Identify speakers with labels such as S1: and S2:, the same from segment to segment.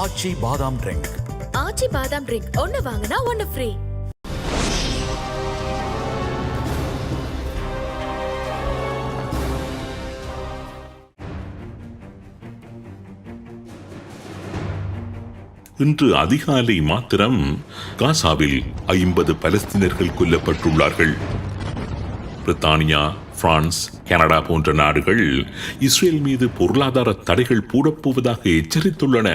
S1: ஆச்சி பாதாம் ட்ரிங்க்
S2: ஆச்சி பாதாம் ட்ரிங்க் ஒன்னு வாங்கினா ஒன்னு ஃப்ரீ
S3: இன்று அதிகாலை மாத்திரம் காசாவில் ஐம்பது பலஸ்தீனர்கள் கொல்லப்பட்டுள்ளார்கள். பிரித்தானியா பிரான்ஸ் கனடா போன்ற நாடுகள் இஸ்ரேல் மீது பொருளாதார தடைகள் போடப்போவதாக எச்சரித்துள்ளன.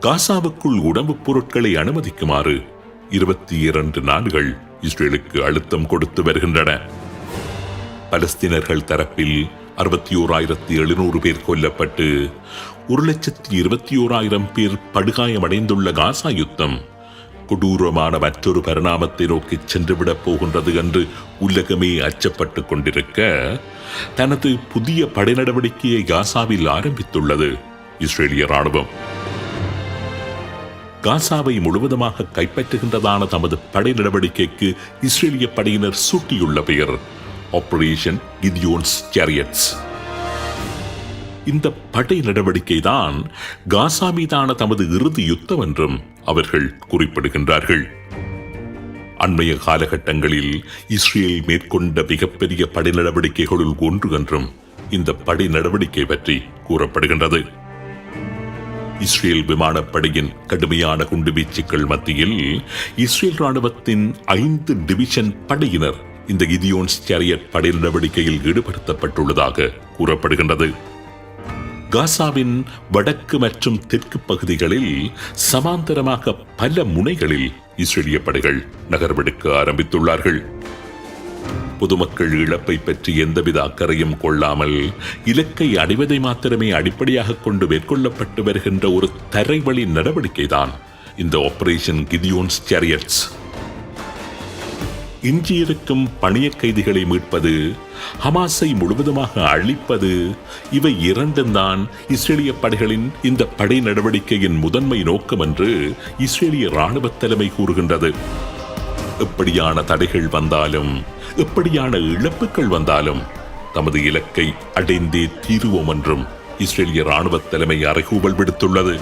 S3: காசாவுக்குள் உணவுப் பொருட்களை அனுமதிக்குமாறு இருபத்தி இரண்டு நாடுகள் இஸ்ரேலுக்கு அழுத்தம் கொடுத்து வருகின்றன. பலஸ்தீனர்கள் தரப்பில் அறுபத்தி ஓராயிரத்தி எழுநூறு பேர் கொல்லப்பட்டு ஒரு லட்சத்தி இருபத்தி ஓராயிரம் பேர் படுகாயமடைந்துள்ள காசா யுத்தம் கொடூரமான மற்றொரு பரிணாமத்தை நோக்கி சென்றுவிடப் போகின்றது என்று உலகமே அச்சப்பட்டுக் கொண்டிருக்க தனது புதிய படை நடவடிக்கையை காசாவில் ஆரம்பித்துள்ளது இஸ்ரேலிய ராணுவம் காசாவை முழுவதுமாக கைப்பற்றுகின்றதான தமது படை நடவடிக்கைக்கு இஸ்ரேலிய படையினர் சூட்டியுள்ள பெயர். ஆபரேஷன் கிதியோன்ஸ் சேரியட்ஸ் இந்த படை நடவடிக்கை தான் காசா மீதான தமது இறுதி யுத்தம் என்றும் அவர்கள் குறிப்பிடுகின்றார்கள். அண்மைய காலகட்டங்களில் இஸ்ரேல் மேற்கொண்ட மிகப்பெரிய படை நடவடிக்கைகளுள் ஒன்று என்றும் இந்த படை நடவடிக்கை பற்றி கூறப்படுகின்றது. இஸ்ரேல் விமானப்படையின் கடுமையான குண்டுவீச்சுக்கள் மத்தியில் இஸ்ரேல் ராணுவத்தின் ஐந்து டிவிஷன் படையினர் இந்த கிதியோன்ஸ் சேரியட் படை நடவடிக்கையில் ஈடுபடுத்தப்பட்டுள்ளதாக கூறப்படுகின்றது. காசாவின் வடக்கு மற்றும் தெற்கு பகுதிகளில் சமாந்தரமாக பல முனைகளில் இஸ்ரேலிய படைகள் நகர்வெடுக்க ஆரம்பித்துள்ளார்கள். பொதுமக்கள் இழப்பை பற்றி எந்தவித அக்கறையும் கொள்ளாமல் இலக்கை அடைவதை மாத்திரமே அடிப்படையாக கொண்டு மேற்கொள்ளப்பட்டு வருகின்ற ஒரு தரைவழி நடவடிக்கைதான் இந்த ஆபரேஷன் கிதியோன்ஸ் சேரியட்ஸ் எஞ்சியிருக்கும் பணிய கைதிகளை மீட்பது ஹமாஸை முழுவதுமாக அழிப்பது இவை இரண்டும்தான் இஸ்ரேலிய படைகளின் இந்த படை நடவடிக்கையின் முதன்மை நோக்கம் என்று இஸ்ரேலிய ராணுவ தலைமை கூறுகின்றது. எப்படியான தடைகள் வந்தாலும் எப்படியான இழப்புகள் வந்தாலும் தமது இலக்கை அடைந்தே தீருவோம் என்றும் இஸ்ரேலிய ராணுவ தலைமை அறைகூவல் விடுத்துள்ளது.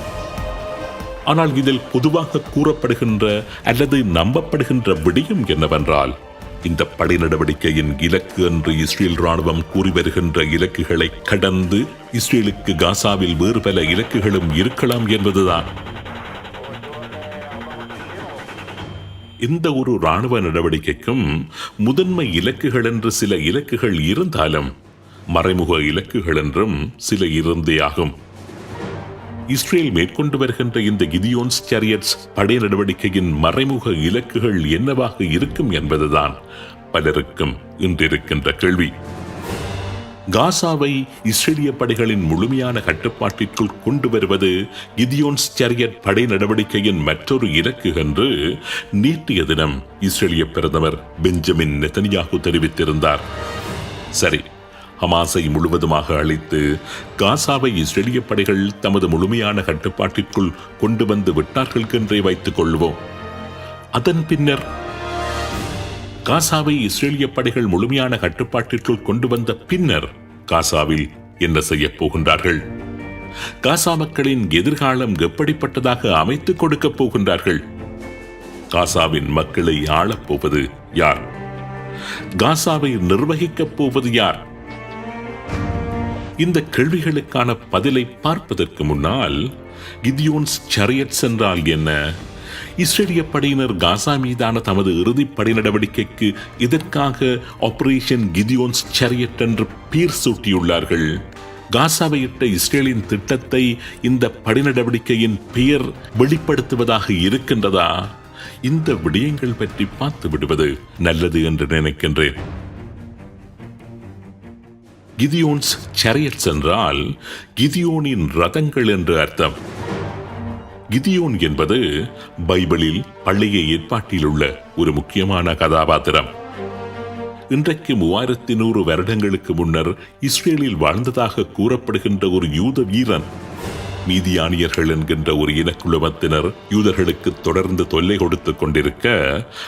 S3: ஆனால் இதில் பொதுவாக கூறப்படுகின்ற அல்லது நம்பப்படுகின்ற விடயம் என்னவென்றால் இந்த படை நடவடிக்கையின் இலக்கு என்று இஸ்ரேல் ராணுவம் கூறி வருகின்ற இலக்குகளை கடந்து இஸ்ரேலுக்கு காசாவில் வேறு பல இலக்குகளும் இருக்கலாம் என்பதுதான். எந்த ஒரு ராணுவ நடவடிக்கைக்கும் முதன்மை இலக்குகள் என்று சில இலக்குகள் இருந்தாலும் மறைமுக இலக்குகள் என்றும் சில இருந்தே ஆகும். இஸ்ரேல் மேற்கொண்டு வருகின்ற இந்த கிதியோன்ஸ் சரியட்ஸ் படை நடவடிக்கையின் மறைமுக இலக்குகள் என்னவாக இருக்கும் என்பதுதான் பலருக்கும் இன்றிருக்கின்ற கேள்வி. காசாவை இஸ்ரேலிய படைகளின் முழுமையான கட்டுப்பாட்டிற்குள் கொண்டு வருவது கிதியோன்ஸ் சேரியட் படை நடவடிக்கையின் மற்றொரு இலக்கு என்று நேற்றைய தினம் இஸ்ரேலிய பிரதமர் பெஞ்சமின் நெத்தனியாகு தெரிவித்திருந்தார். சரி ஹமாஸை முழுவதுமாக அழித்து காசாவை இஸ்ரேலிய படைகள் தமது முழுமையான கட்டுப்பாட்டிற்குள் கொண்டு வந்து விட்டார்கள் என்றே வைத்துக் கொள்வோம். அதன் பின்னர் காசாவை இஸ்ரேலிய படைகள் முழுமையான கட்டுப்பாட்டிற்குள் கொண்டு வந்த பின்னர் காசாவில் என்ன செய்யப் போகின்றார்கள்? காசா மக்களின் எதிர்காலம் எப்படிப்பட்டதாக அமைத்துக் கொடுக்கப் போகின்றார்கள்? காசாவின் மக்களை ஆளப் போவது யார்? காசாவை நிர்வகிக்கப் போவது யார்? இந்த கேள்விகளுக்கான பதிலை பார்ப்பதற்கு முன்னால் கிதியோன்ஸ் சரியட்ஸ் என்றால் என்ன? இஸ்ரேலிய படையினர் காசா மீதான தமது இறுதி நடவடிக்கைக்கு இதற்காக ஆபரேஷன் கிதியோன்ஸ் சரியட் என்று பீர் சூட்டியுள்ளார்கள்? காசாவை இட்ட இஸ்ரேலின் திட்டத்தை இந்த படை நடவடிக்கையின் பெயர் வெளிப்படுத்துவதாக இருக்கின்றதா? இந்த விடயங்கள் பற்றி பார்த்து விடுவது நல்லது என்று நினைக்கின்றேன். கிதியோன்ஸ் சரியட் என்றால் கிதியோனின் ரதங்கள் என்று அர்த்தம். கிதியோன் என்பது பைபிளில் பழைய ஏற்பாட்டில் உள்ள ஒரு முக்கியமான கதாபாத்திரம். இன்றைக்கு மூவாயிரத்தி நூறு வருடங்களுக்கு முன்னர் இஸ்ரேலில் வாழ்ந்ததாக கூறப்படுகின்ற ஒரு யூத வீரன் மீதியானியர்கள் என்கின்ற ஒரு இனக்குழுமத்தினர் யூதர்களுக்கு தொடர்ந்து தொல்லை கொடுத்துக் கொண்டிருக்க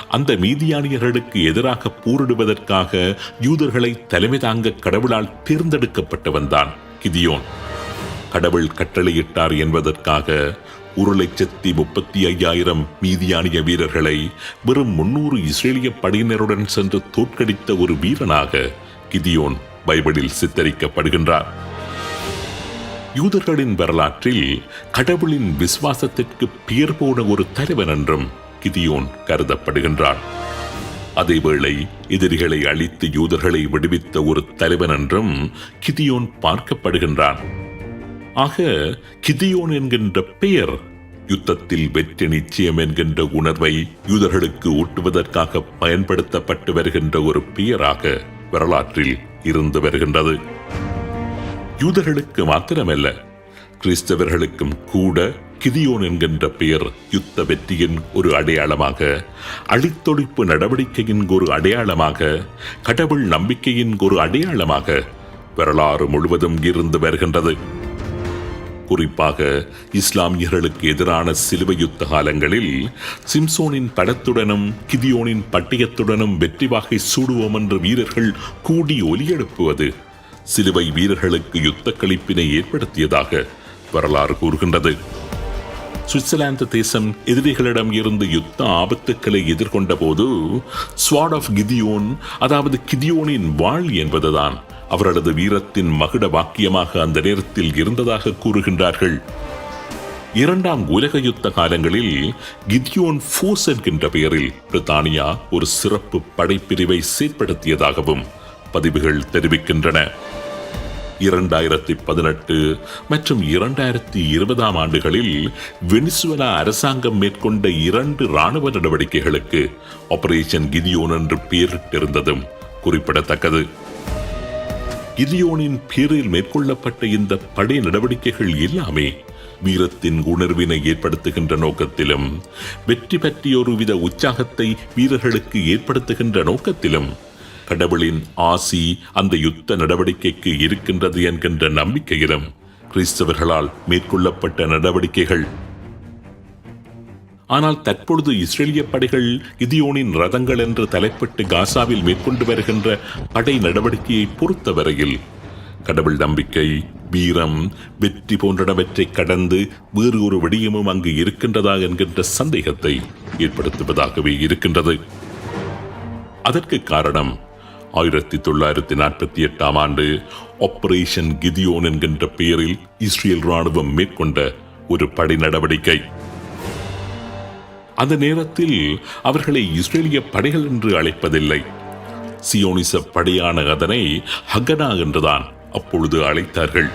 S3: அந்த மீதியானியர்களுக்கு எதிராக போரிடுவதற்காக யூதர்களை தலைமை தாங்க கடவுளால் தேர்ந்தெடுக்கப்பட்டவன் தான் கிதியோன். கடவுள் கட்டளையிட்டார் என்பதற்காக ஒரு லட்சத்தி முப்பத்தி ஐயாயிரம் மீதியானிய வீரர்களை வெறும் முன்னூறு இஸ்ரேலிய படையினருடன் சென்று தோற்கடித்த ஒரு வீரனாக கிதியோன் பைபிளில் சித்தரிக்கப்படுகின்றார். யூதர்களின் வரலாற்றில் கடவுளின் விசுவாசத்திற்கு பெயர் போன ஒரு தலைவன் என்றும் கிதியோன் கருதப்படுகின்றான். அதேவேளை எதிரிகளை அழித்து யூதர்களை விடுவித்த ஒரு தலைவன் என்றும் கிதியோன் பார்க்கப்படுகின்றான். ஆக கிதியோன் என்கின்ற பெயர் யுத்தத்தில் வெற்றி நிச்சயம் என்கின்ற உணர்வை யூதர்களுக்கு ஊட்டுவதற்காக பயன்படுத்தப்பட்டு வருகின்ற ஒரு பெயராக வரலாற்றில் இருந்து வருகின்றது. யூதர்களுக்கு மாத்திரமல்ல கிறிஸ்தவர்களுக்கும் கூட கிதியோன் என்கின்ற பெயர் யுத்த வெற்றியின் ஒரு அடையாளமாக அழித்தொழிப்பு நடவடிக்கையின் ஒரு அடையாளமாக கடவுள் நம்பிக்கையின் ஒரு அடையாளமாக வரலாறு முழுவதும் இருந்து வருகின்றது. குறிப்பாக இஸ்லாமியர்களுக்கு எதிரான சிலுவை யுத்த காலங்களில் சிம்சோனின் படத்துடனும் கிதியோனின் பட்டயத்துடனும் வெற்றி வாகை சூடுவோம் என்று வீரர்கள் கூடி ஒலியெழுப்புவது சிலுவை வீரர்களுக்கு யுத்த கழிப்பினை ஏற்படுத்தியதாக வரலாறு கூறுகின்றது. சுவிட்சர்லாந்து தேசம் எதிரிகளிடம் இருந்து யுத்த ஆபத்துக்களை எதிர்கொண்ட போது ஸ்வாட் ஆஃப் கிதியோன் அதாவது கிதியோனின் வாழ் என்பதுதான் அவரது வீரத்தின் மகுட வாக்கியமாக அந்த நேரத்தில் இருந்ததாக கூறுகின்றார்கள். இரண்டாம் உலக யுத்த காலங்களில் கிதியோன் ஃபோர்ஸ் என்கின்ற பெயரில் பிரித்தானியா ஒரு சிறப்பு படைப்பிரிவை செயற்படுத்தியதாகவும் பதிவுகள் தெரிவிக்கின்றன. இரண்டாயிரத்தி பதினெட்டு மற்றும் இரண்டாயிரத்தி இருபதாம் ஆண்டுகளில் வெனிசுவலா அரசாங்கம் மேற்கொண்ட இரண்டு ராணுவ நடவடிக்கைகளுக்கு ஆபரேஷன் கிதியோன் என்று பெயரிட்டிருந்ததும் குறிப்பிடத்தக்கது. கிரியோனின் பேரில் மேற்கொள்ளப்பட்ட இந்த படை நடவடிக்கைகள் எல்லாமே வீரத்தின் உணர்வினை ஏற்படுத்துகின்ற நோக்கத்திலும் வெற்றி பற்றிய ஒருவித உற்சாகத்தை வீரர்களுக்கு ஏற்படுத்துகின்ற நோக்கத்திலும் கடவுளின் ஆசி அந்த யுத்த நடவடிக்கைக்கு இருக்கின்றது என்கின்ற நம்பிக்கையிலும் கிறிஸ்தவர்களால் மேற்கொள்ளப்பட்ட நடவடிக்கைகள் ஆனால் தற்பொழுது இஸ்ரேலிய படைகள் இதியோனின் ரதங்கள் என்று தலைப்பிட்டு காசாவில் மேற்கொண்டு வருகின்ற படை நடவடிக்கையை பொறுத்தவரையில் கடவுள் நம்பிக்கை வீரம் வெற்றி போன்றனவற்றை கடந்து வேறு ஒரு விடயமும் அங்கு இருக்கின்றதா என்கின்ற சந்தேகத்தை ஏற்படுத்துவதாகவே இருக்கின்றது. அதற்கு காரணம் ஆயிரத்தி தொள்ளாயிரத்தி நாற்பத்தி எட்டாம் ஆண்டு ஆபரேஷன் கிதியோன் என்கின்ற பெயரில் இஸ்ரேல் ராணுவம் மேற்கொண்ட ஒரு படை நடவடிக்கை. அந்த நேரத்தில் அவர்களை இஸ்ரேலிய படைகள் என்று அழைப்பதில்லை. சியோனிச படையான அதனை ஹகனா என்றுதான் அப்பொழுது அழைத்தார்கள்.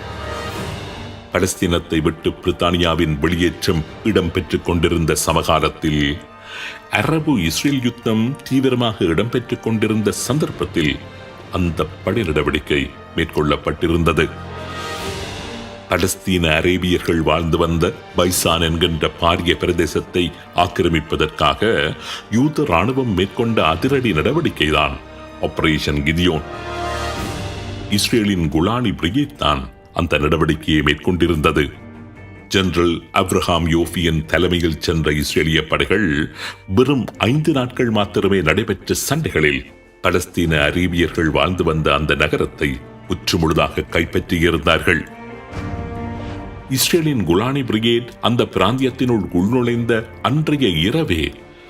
S3: பலஸ்தீனத்தை விட்டு பிரித்தானியாவின் வெளியேற்றம் இடம்பெற்றுக் கொண்டிருந்த சமகாலத்தில் அரபு இஸ்ரேல் யுத்தம் தீவிரமாக இடம்பெற்றுக் கொண்டிருந்த சந்தர்ப்பத்தில் அந்த படை நடவடிக்கை மேற்கொள்ளப்பட்டிருந்தது. பலஸ்தீன அரேபியர்கள் வாழ்ந்து வந்த பைசான் என்கின்ற பாரிய பிரதேசத்தை ஆக்கிரமிப்பதற்காக யூத ராணுவம் மேற்கொண்ட அதிரடி நடவடிக்கைதான் ஆபரேஷன் கிதியோன் இஸ்ரேலின் குலானி பிரிகேட் தான் அந்த நடவடிக்கையை மேற்கொண்டிருந்தது. ஜெனரல் அப்ரஹாம் யோஃபியன் தலைமையில் சென்ற இஸ்ரேலிய படைகள் வெறும் ஐந்து நாட்கள் மாத்திரமே நடைபெற்ற சண்டைகளில் பலஸ்தீன அரேபியர்கள் வாழ்ந்து வந்த அந்த நகரத்தை முற்றுமுழுதாக கைப்பற்றியிருந்தார்கள். இஸ்ரேலின் குலானி பிரிகேட் அந்த பிராந்தியத்தினுள் உள்நுழைந்த அன்றைய இரவே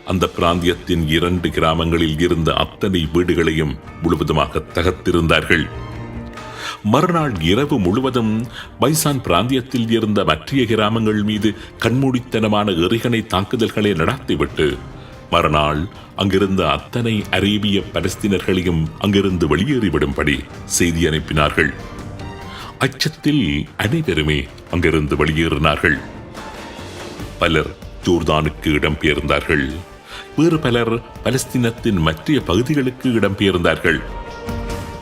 S3: அந்த பிராந்தியத்தின் இரண்டு கிராமங்களில் இருந்த அத்தனை வீடுகளையும் முழுவதுமாக தகர்த்திருந்தார்கள். மறுநாள் இரவு முழுவதும் பைசான் பிராந்தியத்தில் இருந்த மற்றைய கிராமங்கள் மீது கண்மூடித்தனமான எறிகணை தாக்குதல்களை நடத்திவிட்டு மறுநாள் அங்கிருந்த அத்தனை அரேபிய பலஸ்தீனர்களையும் அங்கிருந்து வெளியேறிவிடும்படி செய்தி அனுப்பினார்கள். அச்சத்தில் அனைவருமே அங்கிருந்து வெளியேறினார்கள். பலர் ஜோர்தானுக்கு இடம்பெயர்ந்தார்கள். வேறு பலர் பலஸ்தீனத்தின் மற்ற பகுதிகளுக்கு இடம்பெயர்ந்தார்கள்.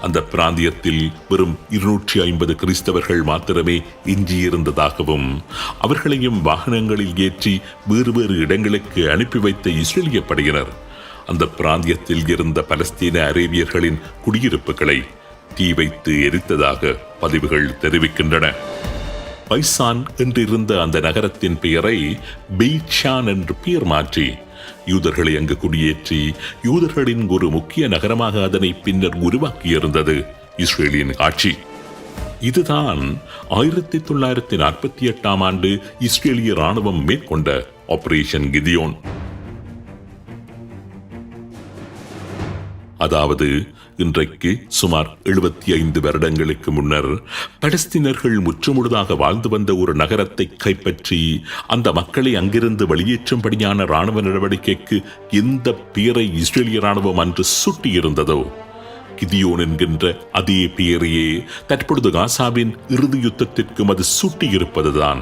S3: அந்த பிராந்தியத்தில் வெறும் இருநூற்றி ஐம்பது கிறிஸ்தவர்கள் மாத்திரமே எஞ்சியிருந்ததாகவும் அவர்களையும் வாகனங்களில் ஏற்றி வேறு வேறு இடங்களுக்கு அனுப்பி வைத்த இஸ்ரேலிய படையினர் அந்த பிராந்தியத்தில் இருந்த பலஸ்தீன அரேபியர்களின் குடியிருப்புகளை தீ வைத்து எரித்ததாக பதிவுகள் தெரிவிக்கின்றன. பைசான் என்றிருந்த அந்த நகரத்தின் பெயரை பீச்சான் என்று பெயர் மாற்றி யூதர்களை அங்கு குடியேற்றி யூதர்களின் ஒரு முக்கிய நகரமாக அதனை பின்னர் உருவாக்கியிருந்தது இஸ்ரேலின் ஆட்சி. இதுதான் ஆயிரத்தி தொள்ளாயிரத்தி நாற்பத்தி எட்டாம் ஆண்டு இஸ்ரேலிய ராணுவம் மேற்கொண்ட ஆபரேஷன் கிதியோன். அதாவது இன்றைக்கு சுமார் எழுபத்தி ஐந்து வருடங்களுக்கு முன்னர் பலஸ்தீனர்கள் முற்றுமுழுதாக வாழ்ந்து வந்த ஒரு நகரத்தை கைப்பற்றி அந்த மக்களை அங்கிருந்து வெளியேற்றும்படியான ராணுவ நடவடிக்கைக்கு எந்த பேரை இஸ்ரேலிய ராணுவம் அன்று சுட்டியிருந்ததோ கிதியோன் என்கின்ற அதே பெயரையே தற்பொழுது காசாவின் இறுதி யுத்தத்திற்கும் அது சூட்டியிருப்பதுதான்.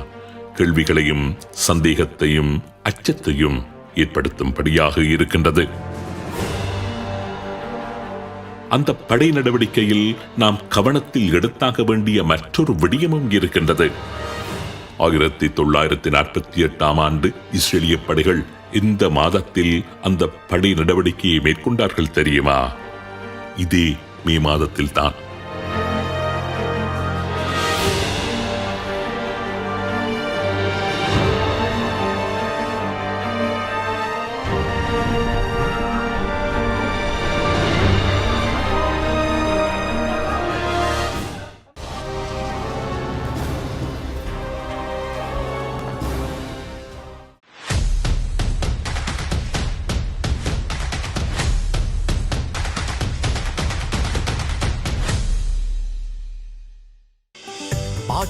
S3: கேள்விகளையும் சந்தேகத்தையும் அச்சத்தையும் ஏற்படுத்தும்படியாக இருக்கின்றது. அந்த படை நடவடிக்கையில் நாம் கவனத்தில் எடுத்தாக வேண்டிய மற்றொரு விடயமும் இருக்கின்றது. ஆயிரத்தி தொள்ளாயிரத்தி நாற்பத்தி எட்டாம் ஆண்டு இஸ்ரேலிய படைகள் இந்த மாதத்தில் அந்த படை நடவடிக்கையை மேற்கொண்டார்கள் தெரியுமா? இதே மே மாதத்தில் தான்